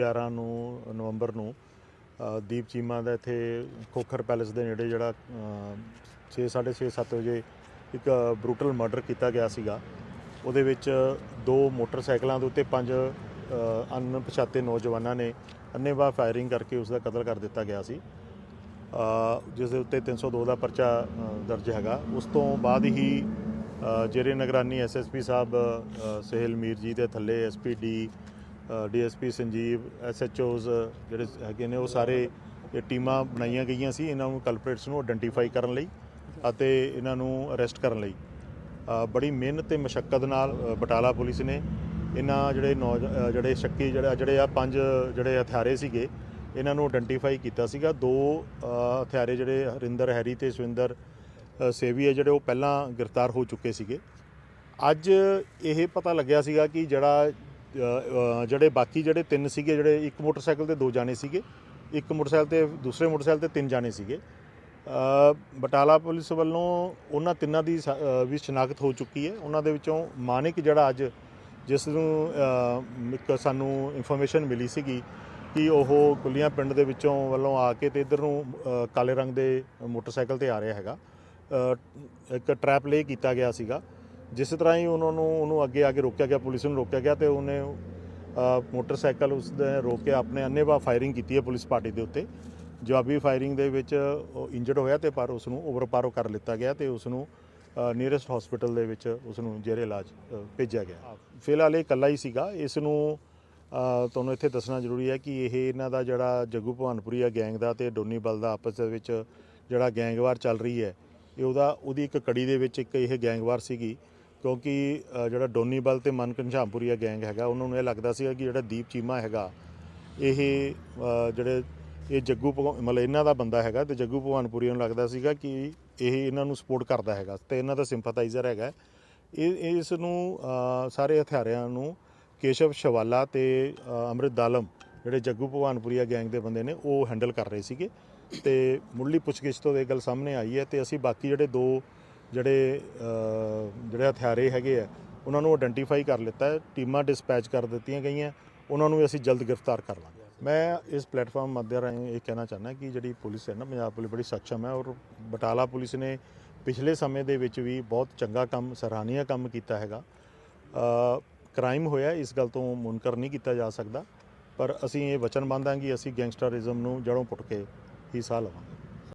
11 ਨੂੰ ਨਵੰਬਰ ਨੂੰ ਦੀਪ ਚੀਮਾ ਦਾ ਇੱਥੇ ਖੋਖਰ ਪੈਲੇਸ ਦੇ ਨੇੜੇ ਜਿਹੜਾ 6 6:30 7 ਵਜੇ ਇੱਕ ਬਰੂਟਲ ਮਰਡਰ ਕੀਤਾ ਗਿਆ ਸੀਗਾ। ਉਹਦੇ ਵਿੱਚ ਦੋ ਮੋਟਰਸਾਈਕਲਾਂ ਦੇ ਉੱਤੇ ਪੰਜ ਅਣਪਛਾਤੇ ਨੌਜਵਾਨਾਂ ਨੇ ਅੰਨ੍ਹੇਵਾਹ ਫਾਇਰਿੰਗ ਕਰਕੇ ਉਸ ਦਾ ਕਤਲ ਕਰ ਦਿੱਤਾ ਗਿਆ ਸੀ। ਜਿਸ ਦੇ ਉੱਤੇ 302 ਦਾ ਪਰਚਾ ਦਰਜ ਹੈਗਾ। ਉਸ ਤੋਂ ਬਾਅਦ ਹੀ ਅ, ਜੇਰੇ ਨਗਰਾਨੀ ਐਸਐਸਪੀ ਸਾਹਿਬ ਅ, ਸਹਿਲ ਮੀਰ ਜੀ ਦੇ ਥੱਲੇ ਐਸਪੀਡੀ ਡੀਐਸਪੀ ਸੰਜੀਵ ਐਸਐਚਓਜ਼ ਜਿਹੜੇ ਹੈਗੇ ਨੇ ਉਹ ਸਾਰੇ ਟੀਮਾਂ ਬਣਾਈਆਂ ਗਈਆਂ ਸੀ ਇਹਨਾਂ ਨੂੰ ਕਲਪਰੇਟਸ ਨੂੰ ਆਇਡੈਂਟੀਫਾਈ ਕਰਨ ਲਈ ਅਤੇ ਇਹਨਾਂ ਨੂੰ ਅਰੈਸਟ ਕਰਨ ਲਈ। ਬੜੀ ਮਿਹਨਤ ਤੇ ਮਸ਼ੱਕਤ ਨਾਲ ਬਟਾਲਾ ਪੁਲਿਸ ਨੇ ਇਹਨਾਂ ਜਿਹੜੇ ਨੌਜ ਅ, ਜਿਹੜੇ ਸ਼ੱਕੀ ਜਿਹੜੇ ਜਿਹੜੇ ਆ ਪੰਜ ਜਿਹੜੇ ਹਥਿਆਰੇ ਸੀਗੇ ਇਹਨਾਂ ਨੂੰ ਆਇਡੈਂਟੀਫਾਈ ਕੀਤਾ ਸੀਗਾ। ਦੋ ਹਥਿਆਰੇ ਜਿਹੜੇ ਹਰਿੰਦਰ ਹੈਰੀ ਤੇ ਸਵਿੰਦਰ ਸੇਵੀ ਹੈ ਜਿਹੜੇ ਉਹ ਪਹਿਲਾਂ ਗ੍ਰਿਫਤਾਰ ਹੋ ਚੁੱਕੇ ਸੀਗੇ। ਅੱਜ ਇਹ ਪਤਾ ਲੱਗਿਆ ਸੀਗਾ ਕਿ ਜਿਹੜਾ ਜਿਹੜੇ ਬਾਕੀ ਜਿਹੜੇ ਤਿੰਨ ਸੀਗੇ, ਜਿਹੜੇ ਇੱਕ ਮੋਟਰਸਾਈਕਲ ਤੇ ਦੋ ਜਾਣੇ ਸੀਗੇ, ਇੱਕ ਮੋਟਰਸਾਈਕਲ ਤੇ ਦੂਸਰੇ ਮੋਟਰਸਾਈਕਲ ਤੇ ਤਿੰਨ ਜਾਣੇ ਸੀਗੇ। ਬਟਾਲਾ ਪੁਲਿਸ ਵੱਲੋਂ ਉਹਨਾਂ ਤਿੰਨਾਂ ਦੀ ਸ- ਵੀ ਸ਼ਨਾਖਤ ਹੋ ਚੁੱਕੀ ਹੈ। ਉਹਨਾਂ ਦੇ ਵਿੱਚੋਂ ਮਾਨਿਕ ਜਿਹੜਾ ਅੱਜ ਜਿਸ ਨੂੰ ਇੱਕ ਸਾਨੂੰ ਇਨਫੋਰਮੇਸ਼ਨ ਮਿਲੀ ਸੀਗੀ ਕਿ ਉਹ ਕੁਲੀਆਂ ਪਿੰਡ ਦੇ ਵਿੱਚੋਂ ਵੱਲੋਂ ਆ ਕੇ ਤੇ ਇਧਰ ਨੂੰ ਕਾਲੇ ਰੰਗ ਦੇ ਮੋਟਰਸਾਈਕਲ ਤੇ ਆ ਰਿਹਾ ਹੈਗਾ। ਇੱਕ ਟਰੈਪ ਲੇ ਕੀਤਾ ਗਿਆ ਸੀਗਾ। ਜਿਸ ਤਰ੍ਹਾਂ ਹੀ ਉਹਨਾਂ ਨੂੰ ਉਹਨੂੰ ਅੱਗੇ ਆ ਕੇ ਰੋਕਿਆ ਗਿਆ, ਪੁਲਿਸ ਨੂੰ ਰੋਕਿਆ ਗਿਆ ਤੇ ਉਹਨੇ ਮੋਟਰਸਾਈਕਲ ਉਸ ਰੋਕ ਕੇ ਆਪਣੇ ਅੰਨੇਵਾਹ ਫਾਇਰਿੰਗ ਕੀਤੀ ਹੈ ਪੁਲਿਸ ਪਾਰਟੀ ਦੇ ਉੱਤੇ। ਜਵਾਬੀ ਫਾਇਰਿੰਗ ਦੇ ਵਿੱਚ ਉਹ ਇੰਜਰਡ ਹੋਇਆ ਤੇ ਪਰ ਉਸ ਨੂੰ ਓਵਰਪਾਰੋ ਕਰ ਲਿੱਤਾ ਗਿਆ ਤੇ ਉਸ ਨੂੰ ਨੀਅਰੈਸਟ ਹਸਪੀਟਲ ਦੇ ਵਿੱਚ ਉਸ ਨੂੰ ਜੇਰੇ ਇਲਾਜ ਭੇਜਿਆ ਗਿਆ। ਫਿਲਹਾਲ ਇਹ ਇਕੱਲਾ ਹੀ ਸੀਗਾ। ਇਸ ਨੂੰ ਤੁਹਾਨੂੰ ਇੱਥੇ ਦੱਸਣਾ ਜ਼ਰੂਰੀ ਹੈ ਕਿ ਇਹ ਇਹਨਾਂ ਦਾ ਜਿਹੜਾ ਜੱਗੂ ਭਵਾਨਪੁਰੀਆ ਗੈਂਗ ਦਾ ਤੇ ਡੋਨੀ ਬਲ ਦਾ ਆਪਸ ਦੇ ਵਿੱਚ ਜਿਹੜਾ ਗੈਂਗਵਾਰ ਚੱਲ ਰਹੀ ਹੈ, ਇਹ ਉਹਦਾ, ਉਹਦੀ ਇੱਕ ਕੜੀ ਦੇ ਵਿੱਚ ਇੱਕ ਇਹ ਗੈਂਗਵਾਰ ਸੀਗੀ। ਕਿਉਂਕਿ ਜਿਹੜਾ ਡੋਨੀ ਬਲ ਤੇ ਮਨ ਘਨਸ਼ਾਮਪੁਰੀਆ ਗੈਂਗ ਹੈਗਾ ਉਹਨਾਂ ਨੂੰ ਇਹ ਲੱਗਦਾ ਸੀਗਾ ਕਿ ਜਿਹੜਾ ਦੀਪ ਚੀਮਾ ਹੈਗਾ ਇਹ ਜਿਹੜੇ ਇਹ ਜੱਗੂ ਭਗਵਾ- ਮਤਲਬ ਇਹਨਾਂ ਦਾ ਬੰਦਾ ਹੈਗਾ ਤੇ ਜੱਗੂ ਭਵਾਨਪੁਰੀ ਨੂੰ ਲੱਗਦਾ ਸੀਗਾ ਕਿ ਇਹ ਇਹਨਾਂ ਨੂੰ ਸਪੋਰਟ ਕਰਦਾ ਹੈਗਾ ਤੇ ਇਹਨਾਂ ਦਾ ਸਿੰਪਥਾਈਜ਼ਰ ਹੈਗਾ। ਇਹ ਇਸ ਨੂੰ ਸਾਰੇ ਹਥਿਆਰਿਆਂ ਨੂੰ ਕੇਸ਼ਵ ਸ਼ਵਾਲਾ ਤੇ ਅ, ਅੰਮ੍ਰਿਤ ਦਾਲਮ ਜਿਹੜੇ ਜੱਗੂ ਭਵਾਨਪੁਰੀਆ ਗੈਂਗ ਦੇ ਬੰਦੇ ਨੇ ਉਹ ਹੈਂਡਲ ਕਰ ਰਹੇ ਸੀਗੇ ਤੇ ਮੁੱਢਲੀ ਪੁੱਛਗਿੱਛ ਤੋਂ ਇਹ ਗੱਲ ਸਾਹਮਣੇ ਆਈ ਹੈ ਤੇ ਅਸੀਂ ਬਾਕੀ ਜਿਹੜੇ ਦੋ ਜਿਹੜੇ ਜਿਹੜੇ ਹਥਿਆਰੇ ਹੈਗੇ ਆ, ਉਹਨਾਂ ਨੂੰ ਆਇਡੈਂਟੀਫਾਈ ਕਰ ਲਿੱਤਾ ਟੀਮਾਂ ਡਿਸਪੈਚ ਕਰ ਦਿੱਤੀਆਂ ਗਈਆਂ, ਉਹਨਾਂ ਨੂੰ ਅਸੀਂ ਜਲਦ ਗ੍ਰਿਫਤਾਰ ਕਰ ਲਾਂਗੇ। ਮੈਂ ਇਸ ਪਲੇਟਫਾਰਮ ਮਾਧਿਅਮ ਰਾਹੀਂ ਇਹ ਕਹਿਣਾ ਚਾਹੁੰਦਾ ਕਿ ਜਿਹੜੀ ਪੁਲਿਸ ਹੈ ਨਾ, ਪੰਜਾਬ ਪੁਲਿਸ ਬੜੀ ਸક્ષਮ ਹੈ ਔਰ ਬਟਾਲਾ ਪੁਲਿਸ ਨੇ ਪਿਛਲੇ ਸਮੇਂ ਦੇ ਵਿੱਚ ਵੀ ਬਹੁਤ ਚੰਗਾ ਕੰਮ, ਸਰਾਹਨੀਆ ਕੰਮ ਕੀਤਾ ਹੈਗਾ। ਕ੍ਰਾਈਮ ਹੋਇਆ, ਇਸ ਗੱਲ ਤੋਂ ਮੁਨਕਰ ਨਹੀਂ ਕੀਤਾ ਜਾ ਸਕਦਾ, ਪਰ ਅਸੀਂ ਇਹ ਵਚਨ ਬੰਦਾਂਗੇ ਅਸੀਂ ਗੈਂਗਸਟਰਿਜ਼ਮ ਨੂੰ ਜੜੋਂ ਪੁੱਟ ਕੇ ਹੀ ਸਾਹ ਲਵਾਂਗੇ।